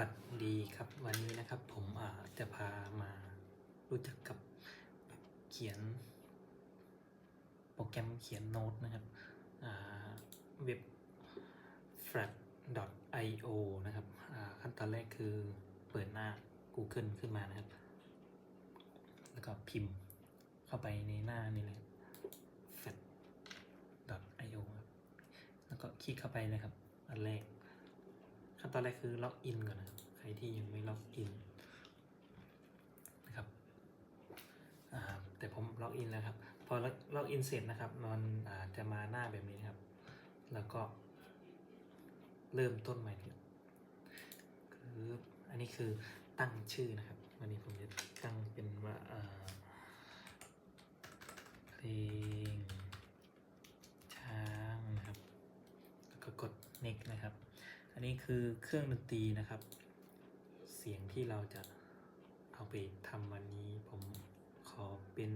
วัสดีครับวันนี้นะครับผมอาจะพามารู้จักกับแบบเขียน โปรแกรมเขียนโน้ตนะครับเว็บ flat.io นะครับขั้นตอนแรกคือเปิดหน้า Google ขึ้นมานะครับ แล้วก็พิมพ์เข้าไปในหน้านี่เลย flat.io แล้วก็คลิกเข้าไปเลยครับ อันแรก ขั้นตอนแรกคือล็อกอินก่อนนะครับใครที่ยังไม่ล็อกอินนะครับแต่ผมล็อกอินแล้วครับพอล็อกอินเสร็จนะครับมันจะมาหน้าแบบนี้ครับ แล้วก็เริ่มต้นใหม่คืออันนี้คือตั้งชื่อนะครับวันนี้ผมจะตั้งเป็นว่าอ่าเพลงช้างนะครับแล้วก็กด next นะครับ อันนี้คือเครื่องดนตรีนะครับ เสียงที่เราจะเอาไปทำวันนี้ ผมขอเป็น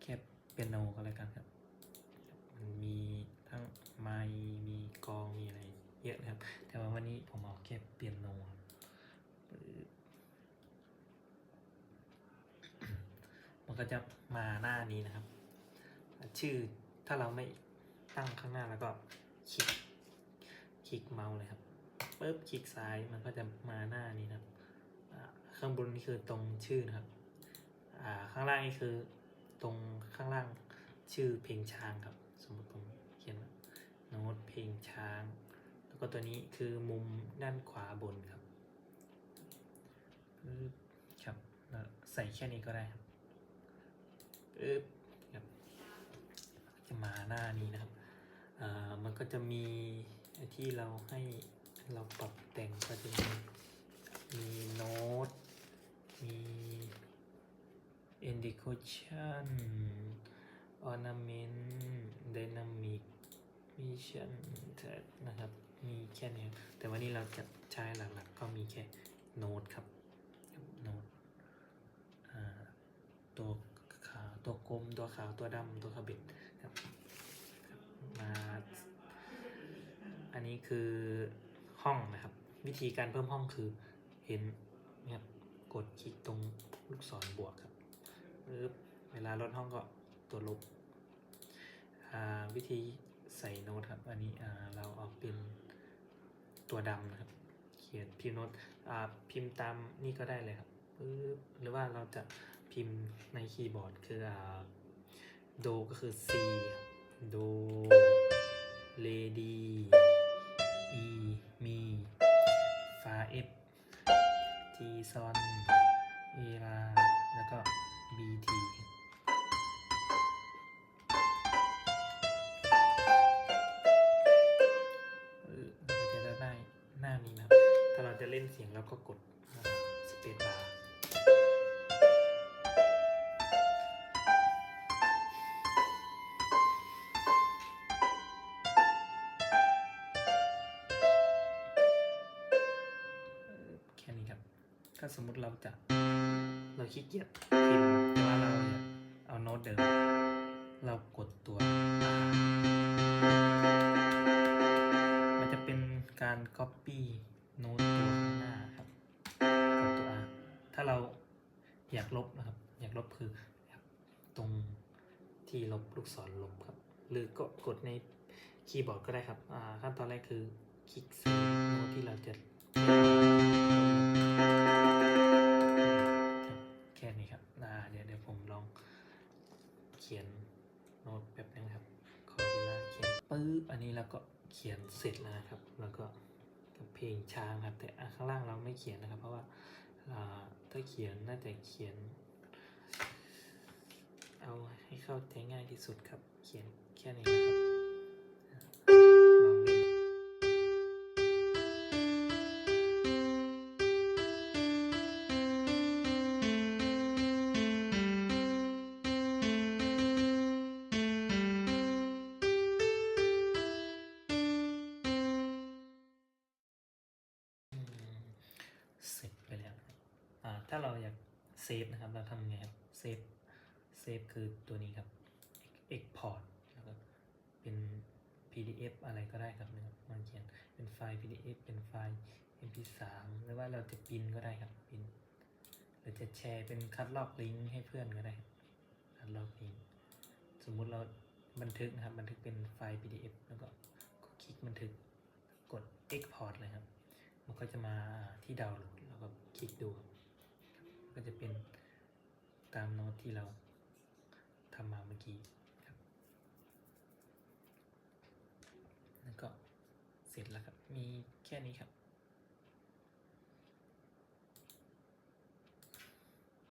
แค่เปียโนก็แล้วกันครับ มันมีทั้งไมค์มีกองมีอะไรเยอะนะครับ แต่ว่าวันนี้ผมเอาแค่เปียโนครับมันก็จะมาหน้านี้นะครับ ชื่อถ้าเราไม่ตั้งข้างหน้าแล้วก็คลิก คลิกเมาส์เลยครับปุ๊บคลิกซ้ายมันก็จะมาหน้านี้นะครับข้างบนนี่คือตรงชื่อนะครับอ่าข้างล่างนี่คือตรงข้างล่างชื่อเพลงช้างครับ สมมติผมเขียนโน้ตเพลงช้าง แล้วก็ตัวนี้คือมุมด้านขวาบนครับปึ๊บครับใส่แค่นี้ก็ได้ครับปึ๊บครับจะมาหน้านี้นะครับอ่ามันก็จะมี ที่เราให้เราปรับแต่งก็จะมีมีโน้ต มี indication ornament dynamic mission third นะครับ มีแค่นี้แต่วันนี้เราจะใช้หลักๆ ก็มีแค่โน้ตครับโน้ตตัวขาวตัวกลมตัวขาวตัวดำตัวขาวเบ็ดครับมา นี้คือห้องนะครับ วิธีการเพิ่มห้องคือเห็นเนะครับกดคลิกตรงลูกศรบวกครับปึ๊บเวลาลดห้องก็ตัวลบวิธีใส่โน้ตครับ อันนี้เราเอาเป็นตัวดำนะครับ เขียนพิมพ์โน้ตพิมพ์ตามนี่ก็ได้เลยครับปึ๊บหรือว่าเราจะพิมพ์ในคีย์บอร์ดคือโดก็คือ C โดเลดี นเสียงเราก็กดสเปซบาร์แค่นี้ครับ ถ้าสมมุติเราจะ เราขี้เกียจพิมพ์แต่ว่าเราเอาโน้ตเดิม เรากดตัว ครับอยากลบคือตรงที่ลบลูกศรลบครับ หรือก็กดในคีย์บอร์ดก็ได้ครับขั้นตอนแรกคือคลิกใส่โน้ตที่เราจะแค่นี้ครับเดี๋ยวเดี๋ยวผมลองเขียนโน้ตแบบนึงครับขอเวลาเขียนปึ๊บอันนี้เราก็เขียนเสร็จแล้วนะครับ แล้วก็เพลงช้างครับแต่ข้างล่างเราไม่เขียนนะครับ เพราะว่าถ้าเขียนน่าจะเขียน เข้าใจง่ายที่สุดครับ เขียนแค่นี้นะครับเสร็จไปแล้วครับอ่า ถ้าเราอยากเซฟนะครับ เราทำไงครับ เซฟ เซฟคือตัวนี้ครับ export แล้วก็เป็น PDF อะไรก็ได้ครับนะครับมันเขียนเป็นไฟล์ PDF เป็นไฟล์ MP3 หรือว่าเราจะพินก็ได้ครับพินหรือจะแชร์เป็นคัดลอกลิงก์ให้เพื่อนก็ได้คัดลอกลิงก์สมมุติเราบันทึกนะครับบันทึกเป็นไฟล์ PDF แล้วก็คลิกบันทึกกด Export เลยครับมันก็จะมาที่ดาวน์โหลดแล้วก็คลิกดูครับก็จะเป็นตามโน้ตที่เรา ทำมาเมื่อกี้ครับแล้วก็เสร็จแล้วครับ มีแค่นี้ครับ